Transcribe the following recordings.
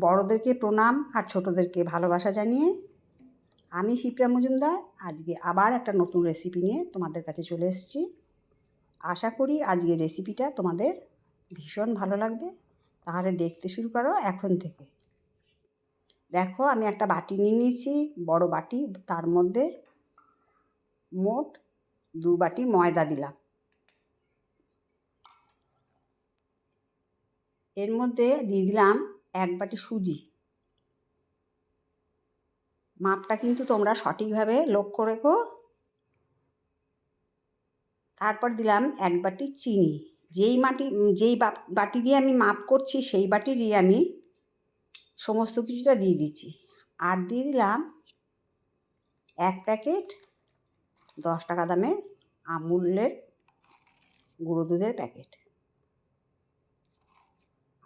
বড়োদেরকে প্রণাম আর ছোটোদেরকে ভালোবাসা জানিয়ে আমি শিপ্রা মজুমদার। আজকে আবার একটা নতুন রেসিপি নিয়ে তোমাদের কাছে চলে এসেছি। আশা করি আজকের রেসিপিটা তোমাদের ভীষণ ভালো লাগবে। তাহলে দেখতে শুরু করো এখন থেকে। দেখো, আমি একটা বাটি নিয়ে নিয়েছি, বড় বাটি। তার মধ্যে মোট দু বাটি ময়দা দিলাম। এর মধ্যে দিয়ে দিলাম এক বাটি সুজি। মাপটা কিন্তু তোমরা সঠিকভাবে লক্ষ্য রেখো। তারপর দিলাম এক বাটি চিনি। যেই মাটি, যেই বাটি দিয়ে আমি মাপ করছি, সেই বাটিরই আমি সমস্ত কিছুটা দিয়ে দিচ্ছি। আর দিয়ে দিলাম এক প্যাকেট দশ টাকা দামের আমুলের গুঁড়ো দুধের প্যাকেট।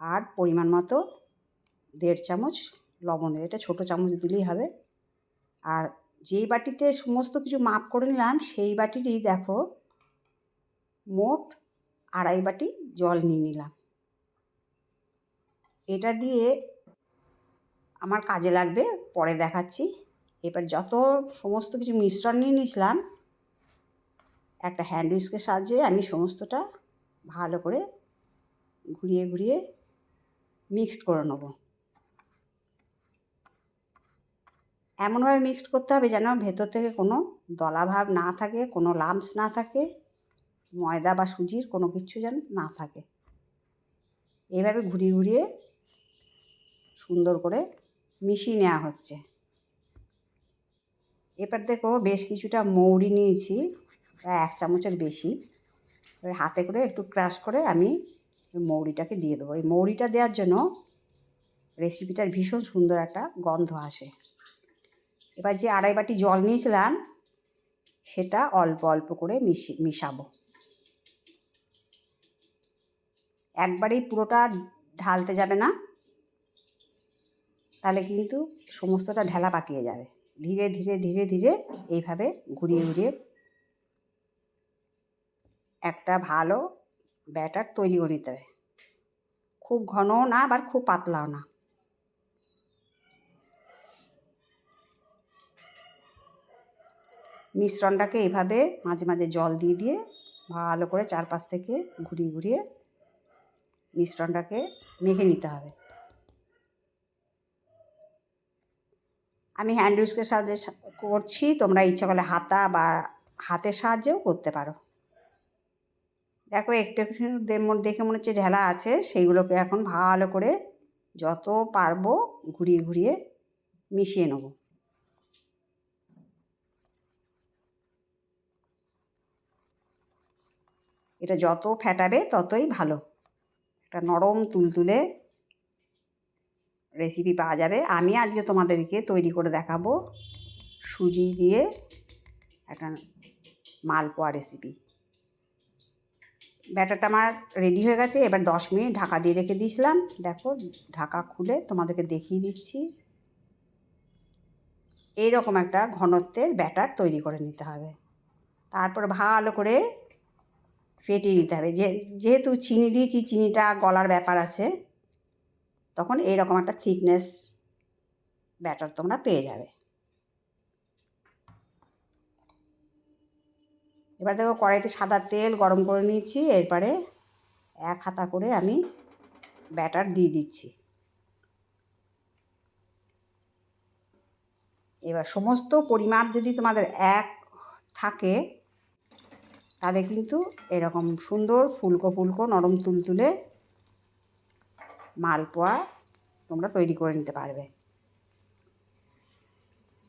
আর পরিমাণ মতো দেড় চামচ লবণ দেবে এটা ছোটো চামচ দিলেই হবে। আর যেই বাটিতে সমস্ত কিছু মাপ করে নিলাম, সেই বাটিরই দেখো মোট আড়াই বাটি জল নিয়ে নিলাম। এটা দিয়ে আমার কাজে লাগবে, পরে দেখাচ্ছি। এবার যত সমস্ত কিছু মিশ্রণ নিয়ে নিয়েছিলাম, একটা হ্যান্ড সাহায্যে আমি সমস্তটা ভালো করে ঘুরিয়ে ঘুরিয়ে মিক্সড করে নেব। এমনভাবে মিক্সড করতে হবে যেন ভেতর থেকে কোনো দলাভাব না থাকে, কোনো লামস না থাকে, ময়দা বা সুজির কোনো কিছু যেন না থাকে। এইভাবে ঘুরিয়ে ঘুরিয়ে সুন্দর করে মিশিয়ে নেওয়া হচ্ছে। এবার দেখো বেশ কিছুটা মৌরি নিয়েছি, প্রায় এক চামচের বেশি। এবার হাতে করে একটু ক্রাশ করে আমি মৌরিটাকে দিয়ে দেবো। এই মৌরিটা দেওয়ার জন্য রেসিপিটার ভীষণ সুন্দর একটা গন্ধ আসে। এবার যে আড়াই বাটি জল নিয়েছিলাম, সেটা অল্প অল্প করে মিশি, মিশাবো। একবারেই পুরোটা ঢালতে যাবে না, তাহলে কিন্তু সমস্তটা ঢেলা পাকিয়ে যাবে। ধীরে ধীরে ধীরে ধীরে এইভাবে ঘুরিয়ে ঘুরিয়ে একটা ভালো ব্যাটার তৈরি করে নিতে হবে। খুব ঘনও না, আবার খুব পাতলাও না। মিশ্রণটাকে এইভাবে মাঝে মাঝে জল দিয়ে দিয়ে ভালো করে চারপাশ থেকে ঘুরিয়ে ঘুরিয়ে মিশ্রণটাকে মেখে নিতে হবে। আমি হ্যান্ড উইস্কের সাহায্যে করছি, তোমরা ইচ্ছা করলে হাতা বা হাতের সাহায্যেও করতে পারো। দেখো একটু একটু দেখে মনে হচ্ছে ঢেলা আছে, সেইগুলোকে এখন ভালো করে যত পারব ঘুরিয়ে ঘুরিয়ে মিশিয়ে নেব। এটা যত ফ্যাটাবে ততই ভালো। একটা নরম তুলতুলে রেসিপি পাওয়া যাবে। আমি আজকে তোমাদেরকে তৈরি করে দেখাবো সুজি দিয়ে একটা মালপোয়া রেসিপি ব্যাটারটা আমার রেডি হয়ে গেছে। এবার দশ মিনিট ঢাকা দিয়ে রেখে দিয়েছিলাম। দেখো, ঢাকা খুলে তোমাদেরকে দেখিয়ে দিচ্ছি। এইরকম একটা ঘনত্বের ব্যাটার তৈরি করে নিতে হবে। তারপর ভালো করে ফেটিয়ে নিতে হবে। যে, যেহেতু চিনি দিয়েছি, চিনিটা গলার ব্যাপার আছে, তখন এইরকম একটা থিকনেস ব্যাটার তোমরা পেয়ে যাবে। এবার দেখো কড়াইতে সাদা তেল গরম করে নিয়েছি, এরপরে এক হাতা করে আমি ব্যাটার দিয়ে দিচ্ছি। এবার সমস্ত পরিমাপ যদি তোমাদের এক থাকে তাহলে কিন্তু এরকম সুন্দর ফুলকো ফুলকো নরম তুলতুলে মালপোয়া তোমরা তৈরি করে নিতে পারবে।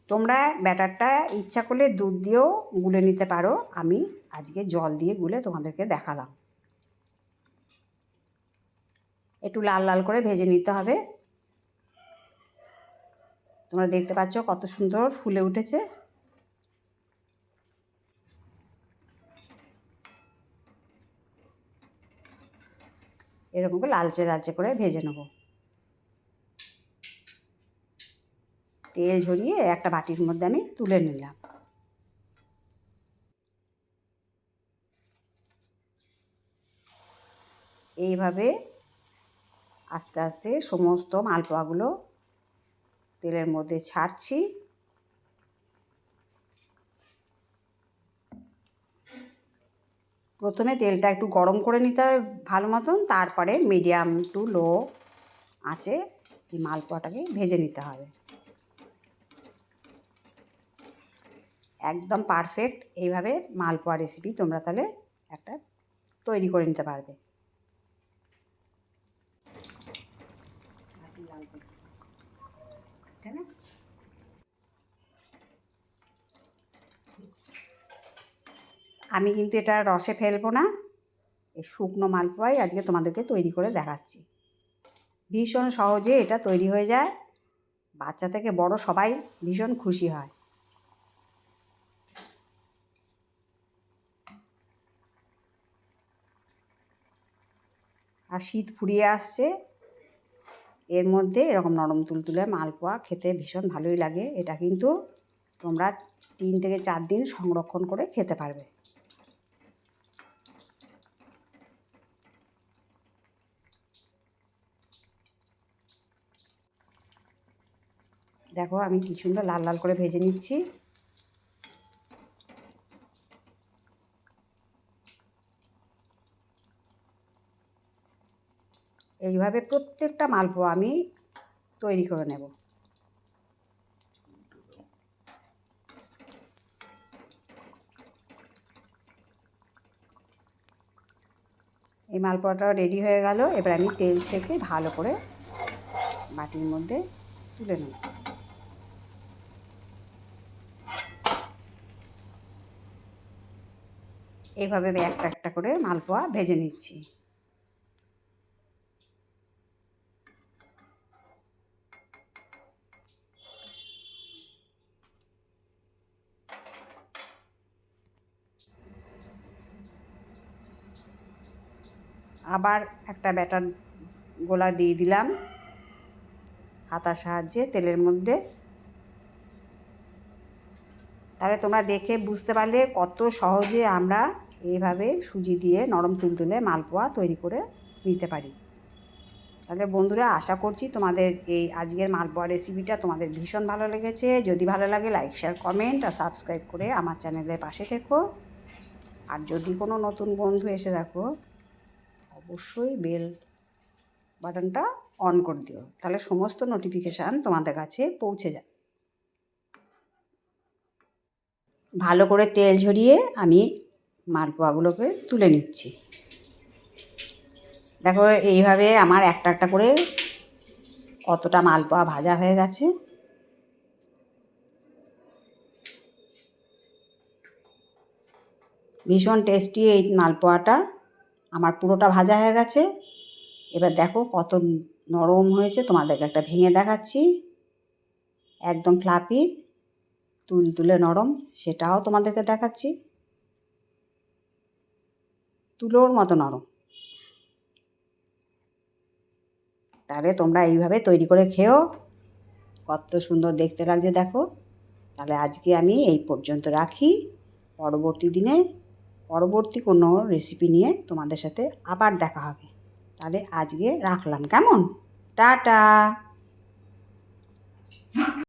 তোমরা ব্যাটারটা ইচ্ছা করলে দুধ দিয়েও গুলে নিতে পারো। আমি আজকে জল দিয়ে গুলে তোমাদেরকে দেখালাম। একটু লাল লাল করে ভেজে নিতে হবে। তোমরা দেখতে পাচ্ছ কত সুন্দর ফুলে উঠেছে। এরকম করে লালচে লালচে করে ভেজে নেব। তেল ঝরিয়ে একটা বাটির মধ্যে আমি তুলে নিলাম। এইভাবে আস্তে আস্তে সমস্ত মালপোয়াগুলো তেলের মধ্যে ছাড়ছি। প্রথমে তেলটা একটু গরম করে নিতে হবে ভালো মতন তারপরে মিডিয়াম টু লো আঁচে এই মালপোয়াটাকে ভেজে নিতে হবে। একদম পারফেক্ট এইভাবে মালপোয়া রেসিপি তোমরা তাহলে একটা তৈরি করে নিতে পারবে। তাই না? আমি কিন্তু এটা রসে ফেলব না। এই শুকনো মালপোয়াই আজকে তোমাদেরকে তৈরি করে দেখাচ্ছি। ভীষণ সহজে এটা তৈরি হয়ে যায়। বাচ্চা থেকে বড় সবাই ভীষণ খুশি হয়। আর শীত ফুরিয়ে আসছে। এর মধ্যে এরকম নরম তুলতুলে মালপোয়া খেতে ভীষণ ভালোই লাগে। এটা কিন্তু তোমরা তিন থেকে চার দিন সংরক্ষণ করে খেতে পারবে। দেখো আমি কি সুন্দর লাল লাল করে ভেজে নিচ্ছি। এইভাবে প্রত্যেকটা মালপোয়া আমি তৈরি করে নেব। এই মালপোয়াটাও রেডি হয়ে গেল। এবার আমি তেল ছেঁকে ভালো করে বাটির মধ্যে তুলে নেব। এইভাবে আমি একটা একটা করে মালপোয়া ভেজে নিচ্ছি। আবার একটা ব্যাটার গোলা দিয়ে দিলাম। হাতার সাহায্যে তেলের মধ্যে তাহলে তোমরা দেখে বুঝতে পারলে কত সহজে আমরা এইভাবে সুজি দিয়ে নরম তুলতুলে মালপোয়া তৈরি করে নিতে পারি। তাহলে বন্ধুরা, আশা করছি তোমাদের এই আজকের মালপোয়া রেসিপিটা তোমাদের ভীষণ ভালো লেগেছে। যদি ভালো লাগে লাইক শেয়ার কমেন্ট আর সাবস্ক্রাইব করে আমার চ্যানেলের পাশে থেকো। আর যদি কোনো নতুন বন্ধু এসে দেখো, অবশ্যই বেল বাটনটা অন করে দিও। তাহলে সমস্ত নোটিফিকেশান তোমাদের কাছে পৌঁছে যাবে ভালো করে তেল ঝরিয়ে আমি মালপোয়াগুলোকে তুলে নিচ্ছি। দেখো এইভাবে আমার একটা একটা করে কতটা মালপোয়া ভাজা হয়ে গেছে। ভীষণ টেস্টি এই মালপোয়াটা। আমার পুরোটা ভাজা হয়ে গেছে। এবার দেখো কত নরম হয়েছে, তোমাদেরকে একটা ভেঙে দেখাচ্ছি। একদম ফ্লাপি তুল, তুলে নরম, সেটাও তোমাদেরকে দেখাচ্ছি। তুলোর মতো নরম। তাহলে তোমরা এইভাবে তৈরি করে খেও। কত সুন্দর দেখতে লাগছে, দেখো। তাহলে আজকে আমি এই পর্যন্ত রাখি। পরবর্তী দিনে পরবর্তী কোনো রেসিপি নিয়ে তোমাদের সাথে আবার দেখা হবে। তাহলে আজকে রাখলাম, কেমন? টাটা!